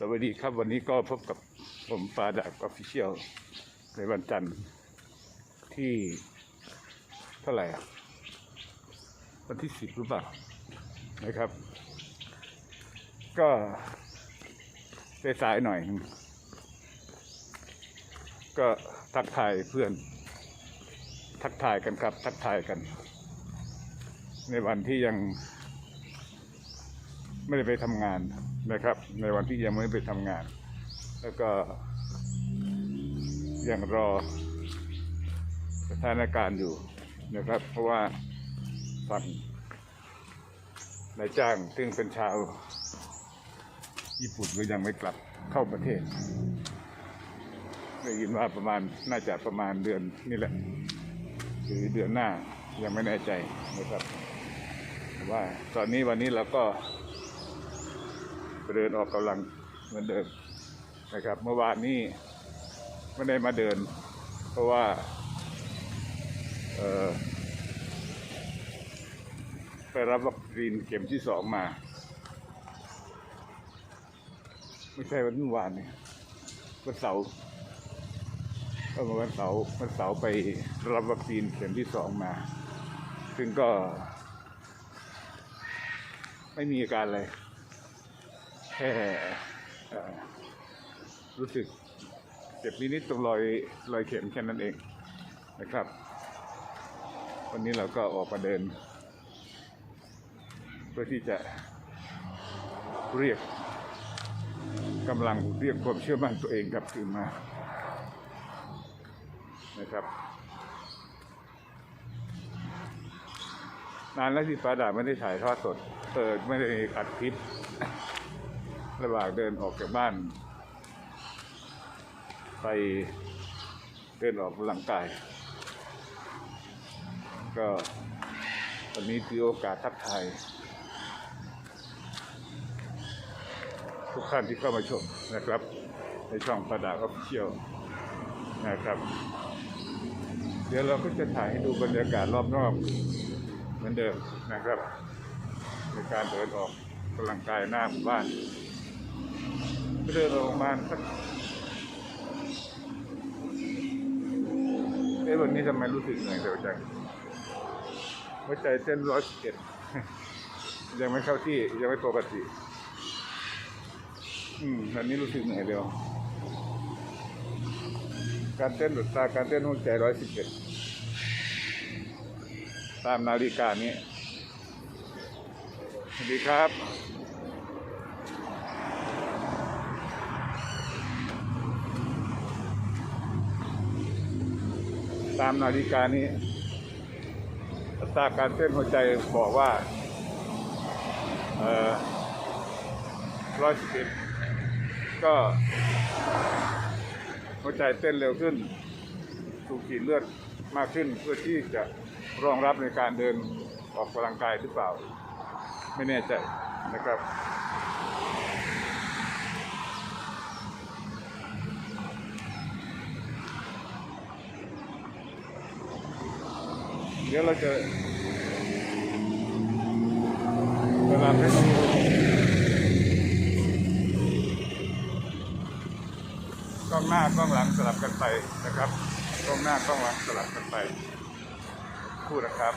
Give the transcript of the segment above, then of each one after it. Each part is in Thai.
สวัสดีครับวันนี้ก็พบกับผมปาดาบออฟฟิเชียลในวันจันทร์ที่เท่าไหร่อันที่สิบหรือเปล่านะครับ ก็สายๆหน่อย ก็ทักทายเพื่อน ทักทายกันครับ ทักทายกัน ในวันที่ยังไม่ได้ไปทำงาน นะครับ ในวันที่ยังไม่ไปทำงาน แล้วก็ยังรอสถานการณ์อยู่นะครับ เพราะว่าฝั่งนายจ้างซึ่งเป็นชาว ญี่ปุ่นก็ยังไม่กลับเข้าประเทศได้ยินว่าประมาณน่าจะประมาณเดือนนี่แหละ หรือเดือนหน้ายังไม่แน่ใจนะครับว่าตอนนี้วันนี้เราก็ เดินออกกำลังเหมือนเดิมนะครับ เมื่อวานนี้ไม่ได้มาเดิน เพราะว่าไปรับวัคซีนเข็มที่สองมา ไม่ใช่วันเมื่อวานนี่วันเสาร์ก็มาวันเสาร์วันเสาร์ไปรับวัคซีนเข็มที่สองมา ซึ่งก็ ไม่มีอาการอะไร แค่รู้สึกเจ็บนิดๆตรงรอยรอยเข็มแค่นั้นเองนะครับ วันนี้เราก็ออกมาเดิน เพื่อที่จะเรียกกำลังเรียกความเชื่อมั่นตัวเองกลับคืนมานะครับนานแล้วที่ฟ้าด่าไม่ได้ถ่ายทอดสดเออไม่ได้อัดคลิป ระหว่างเดินออกจากบ้าน ไปเดินออกกำลังกาย ก็วันนี้ถือโอกาสทักทายทุกท่านที่เข้ามาชมนะครับ ในช่องประดาออฟเชียลนะครับ เดี๋ยวเราก็จะถ่ายให้ดูบรรยากาศรอบนอกเหมือนเดิมนะครับในการเดินออกกำลังกายหน้าหมู่บ้าน เดินออกมาสักเอ๊ะวันนี้ทำไมรู้สึกเหนื่อยเร็วจังหัวใจเต้นร้อยสิบเอ็ดยังไม่เข้าที่ยังไม่ปกติ อืมวันนี้รู้สึกเหนื่อยเร็ว การเต้นหรือตาการเต้นหัวใจร้อยสิบเอ็ดตามนาฬิกานี้สวัสดีครับ ตามนาฬิกานี้อัตราการเต้นหัวใจบอกว่าเออร้อยสิบก็ หัวใจเต้นเร็วขึ้น สูบฉีดเลือดมากขึ้นเพื่อที่จะรองรับในการเดินออกกำลังกายหรือเปล่า ไม่แน่ใจนะครับ เดี๋ยวเราจะเวลาให้ดูกล้องหน้ากล้องหลังสลับกันไปนะครับกล้องหน้ากล้องหลังสลับกันไปพูดนะครับ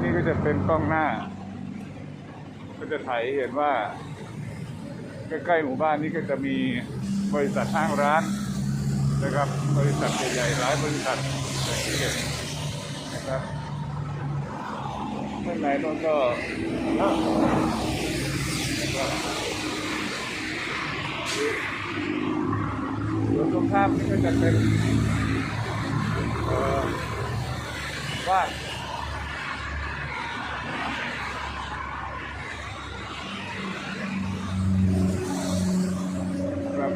นี่ก็จะเป็นกล้องหน้า ก็จะถ่ายเห็นว่า ใกล้ๆหมู่บ้านนี้ก็จะมีบริษัทห้างร้านนะครับบริษัทใหญ่ๆหลายบริษัทที่เห็ นะครับข้างในนั่นก็นะครับส่วนตรงข้ามนี่ก็จะเป็นเอ่อบ้าน ครับ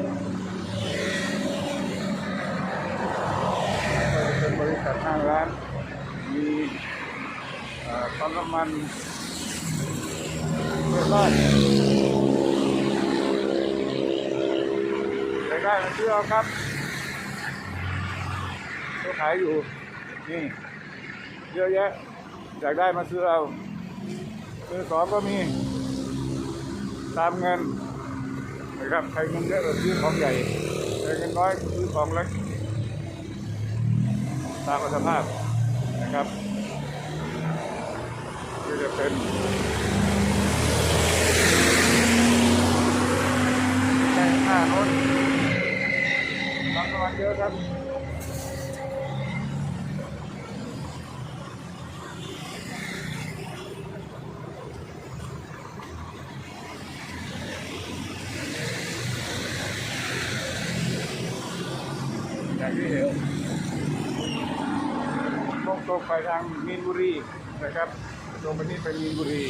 ก็จะเป็นบริษัทห้างร้าน มีเอ่อ ปั๊มน้ำมันเพื่อบ้านอยากได้มาซื้อเอาครับเขาขายอยู่ นี่เยอะแยะอยากได้มาซื้อเอาซื้อสองก็มี ตามเงินนะครับใครเงินเยอะก็ซื้อของใหญ่ใครเงินน้อยก็ซื้อของเล็กตามอัตภาพนะครับ ก็จะเป็นแค่หน้าโน้นทำประมาณเยอะครับอย่างที่เห็นตรงตรงไปทางมีนบุรีนะครับ ตรงไปนี้ไปมีนบุรี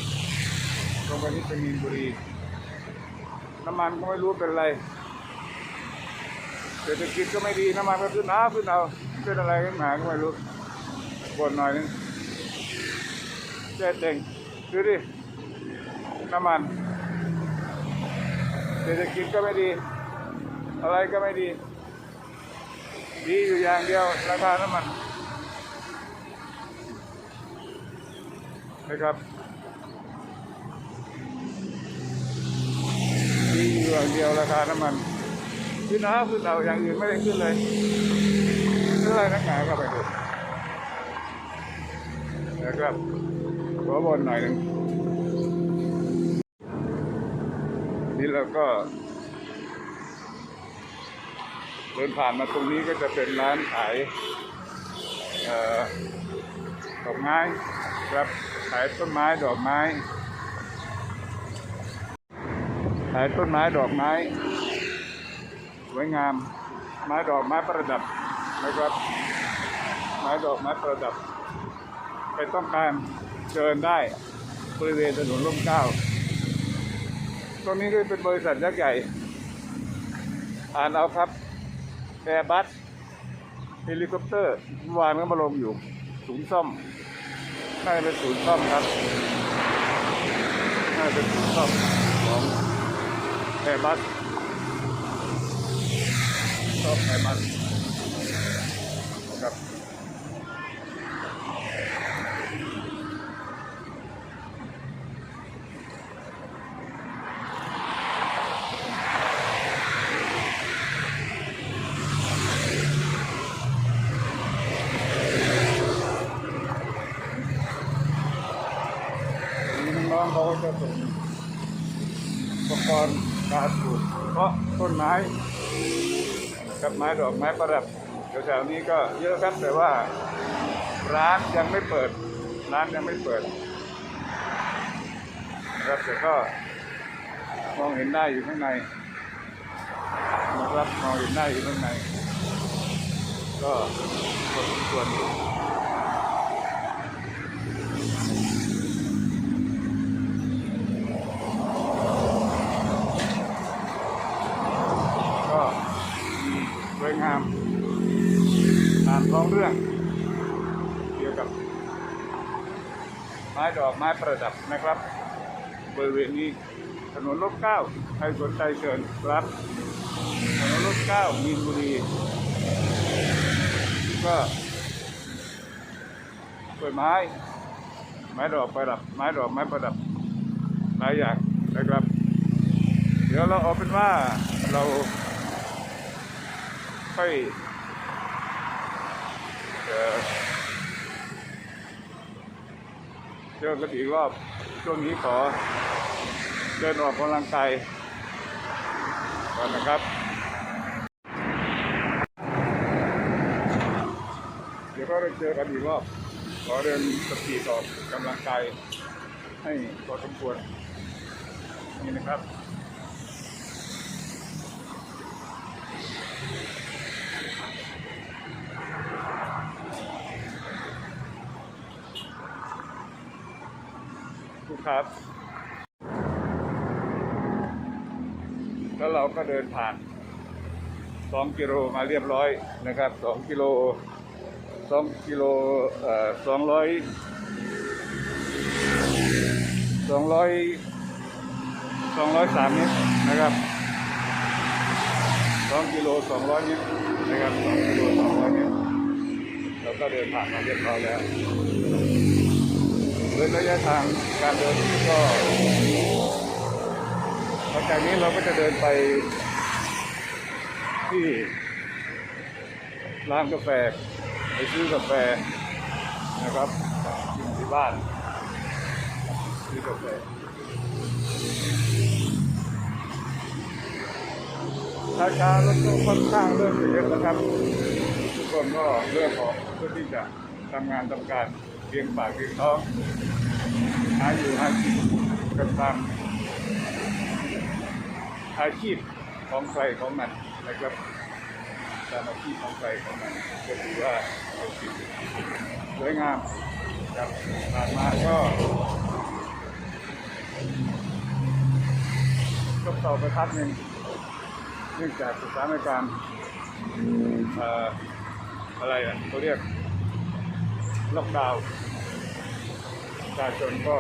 ตรงไปนี้ไปมีนบุรี น้ำมันก็ไม่รู้เป็นไรเศรษฐกิจก็ไม่ดีน้ำมันก็ขึ้นเอาขึ้นเอาเป็นอะไรกันหนาก็ไม่รู้บ่นหน่อยนึงแจ้เต็งดูดิน้ำมัน เศรษฐกิจก็ไม่ดี อะไรก็ไม่ดี ดีอยู่อย่างเดียวราคาน้ำมัน นะครับดีอยู่อย่างเดียวราคาน้ำมันขึ้นเอาขึ้นเอาอย่างอื่นไม่ได้ขึ้นเลยขึ้นอะไรนักหนาก็ไปดูนะครับขอบนหน่อยหนึ่งนี่เราก็ เดินผ่านมาตรงนี้ก็จะเป็นร้านขายเอ่อดอกไม้ครับายต้นไม้ดอกไม้ ขายต้นไม้ดอกไม้ สวยงาม ไม้ดอกไม้ประดับนะครับ ไม้ดอกไม้ประดับ ไปต้องการเดินได้บริเวณถนนร่มเกล้าตรงนี้ก็เป็นบริษัทยักษ์ใหญ่ อ่านเอาครับแอร์บัสเฮลิคอปเตอร์เมื่อวานก็มาลงอยู่ศูนย์ซ่อม น่าจะเป็นศูนย์ซ่อมครับน่าจะเป็นศูนย์ซ่อมของแอร์บัสซ่อมแอร์บัสครับ น้องๆเขาก็จะส่งอุปกรณ์การปลูกเพราะต้นไม้กับไม้ดอกไม้ประดับแถวๆนี้ก็เยอะครับแต่ว่าร้านยังไม่เปิด ร้านยังไม่เปิดนะครับแต่ก็มองเห็นได้อยู่ข้างในนะครับมองเห็นได้อยู่ข้างใน ก็พอสมควนอยู่ วยงามตามท้องเรื่อง เกี่ยวกับ ไม้ดอกไม้ประดับนะครับ บริเวณนี้ถนนลบเก้าใครสนใจเชิญครับถนนลบเก้ามีนบุรีก็กล้วยไม้ ไม้ดอกประดับ ไม้ดอกไม้ประดับหลายอย่างนะครับ เดี๋ยวเราเอาเป็นว่าเรา ค่อยเอ่อเจอกันอีกรอบ ช่วงนี้ขอ เดินออกกำลังกายก่อนนะครับ เดี๋ยวก็ได้เจอกันอีกรอบ ขอเดินสปีดออกกำลังกายให้พอสมควรนี่นะครับ ทุกครับ แล้วเราก็เดินผ่าน 2 กิโลมาเรียบร้อยนะครับ 2 กิโล 2 กิโลเอ่อ200 200 203เมตรนะครับ2กิโล200เมตร นะครับ2กิโล200เมตรเราก็เดินผ่านมาเรียบร้อยแล้วโดยระยะทางการเดินก็หลังจากนี้เราก็จะเดินไปที่ร้านกาแฟไปซื้อกาแฟนะครับที่บ้านซื้อกาแฟ ราคารถก็ค่อนข้างเริ่มจะเยอะแล้วครับทุกคนก็เริ่มออกเพื่อที่จะทำงานทำการเลี้ยงปากเลี้ยงท้องหาอยู่หากินกันตามอาชีพของใครของมันนะครับตามอาชีพของใครของมันก็ถือว่าเป็นสิ่งสวยงามครับผ่านมาก็ก็ต่อไปพักหนึ่ง เนื่องจากสถานการณ์อะไรอะเขาเรียกล็อกดาวน์ประชาชนก็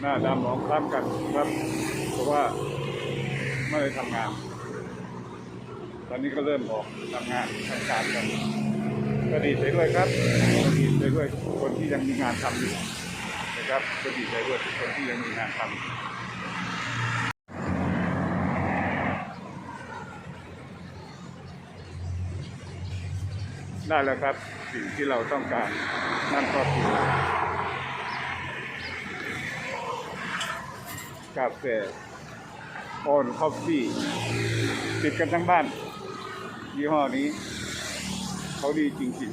หน้าดำหมองคล้ำกันครับ เพราะว่าไม่ได้ทำงาน ตอนนี้ก็เริ่มออกทำงานทำการกันก็ดีใจด้วยครับก็ดีใจด้วยคนที่ยังมีงานทำอยู่นะครับก็ดีใจด้วยคนที่ยังมีงานทำ ได้แล้วครับสิ่งที่เราต้องการนั่นก็คือกาแฟออนคอฟฟี่ติดกันทั้งบ้านยี่ห้อนี้ เขาดีจริง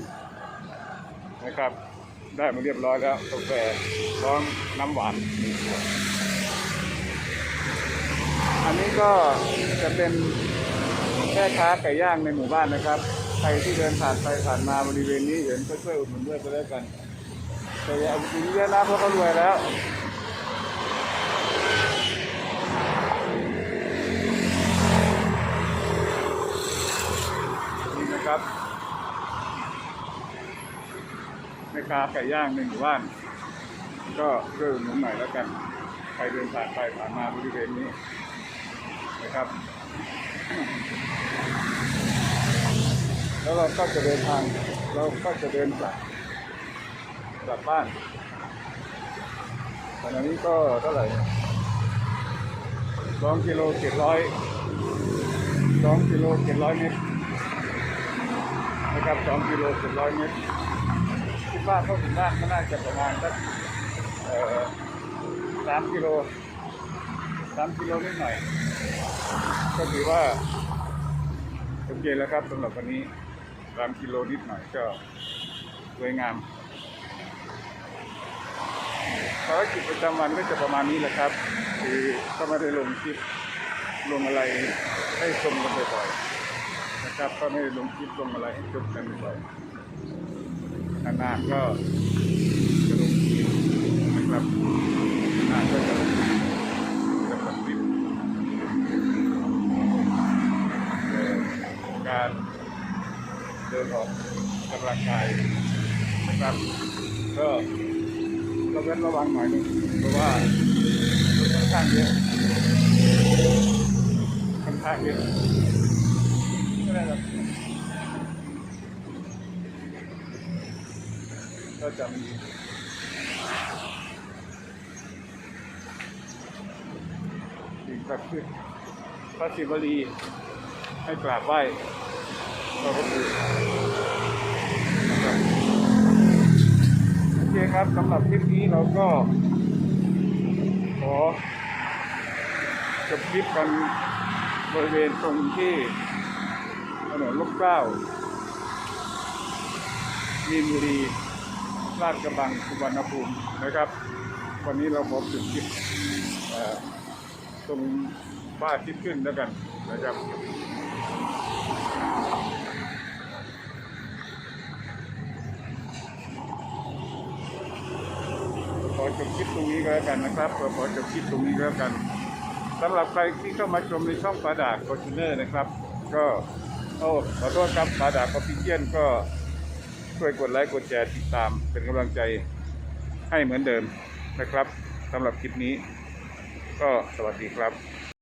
ๆนะครับ ได้มาเรียบร้อยแล้วกาแฟพร้อมน้ำหวานหนึ่งขวดอันนี้ก็จะเป็นแค่ค้าไก่ย่างในหมู่บ้านนะครับ ใครที่เดินผ่านไปผ่านมาบริเวณนี้เห็นก็ช่วยอุดหนุนด้วยก็แล้วกันแต่อย่าเอาไปกินเยอะนะเพราะเขารวยแล้วนี่นะครับแม่ค้าไก่ย่างในหมู่บ้าน ก็ช่วยอุดหนุนหน่อยแล้วกัน ใครเดินผ่านไปผ่านมาบริเวณนี้นะครับ แล้วเราก็จะเดินทาง เราก็จะเดินกลับกลับบ้านขณะนี้ก็เท่าไหร่สองกิโลเจ็ดร้อยสองกิโลเจ็ดร้อยเมตรนะครับสองกิโลเจ็ดร้อยเมตรคิดว่าเข้าถึงบ้านก็น่าจะประมาณสักสามกิโลสามกิโลนิดหน่อย ก็ถือว่าโอเคแล้วครับสำหรับวันนี้ามกิโลนิดหน่อยก็สวยงามภารกิจประจำวันก็จะประมาณนี้แหละครับ คือก็ไม่ได้ลงคลิปลงอะไรให้ชมกันบ่อยๆนะครับก็ไม่ได้ลงคลิปลงอะไรให้ชมกันบ่อยๆนานๆก็จะลงคลิปนะครับนานๆก็จะ ดินออกกำลังกายนะครับก็ระเว้นระวังหน่อยนึงเพราะว่าค่อนข้างเยอะค่อนข้างเยอะไม่ได้หรอกก็จะมีสิ่งศักดิ์สิทธิ์พระศิวลีให้กราบไหว้เราก็คือนะครับ โอเครับสำหรับคลิปนี้เราก็ ขอจบคลิปกันบริเวณตรงที่ถนนลูกเกล้ามีนบุรีลาดกระบังสุวรรณภูมินะครับ วันนี้เราขอจุดคลิปตรงบ้านที่ขึ้นแล้วกันนะครับ จบคลิปตรงนี้ก็แล้วกันนะครับขอจบคลิปตรงนี้ก็แล้วกันสำหรับใครที่เข้ามาชมในช่องปาดาคอนเทนเนอร์นะครับ ก็โอ้ขอโทษครับปาดาคอฟฟิเชียนก็ช่วยกดไลค์กดแชร์ติดตามเป็นกำลังใจให้เหมือนเดิมนะครับสำหรับคลิปนี้ ก็สวัสดีครับ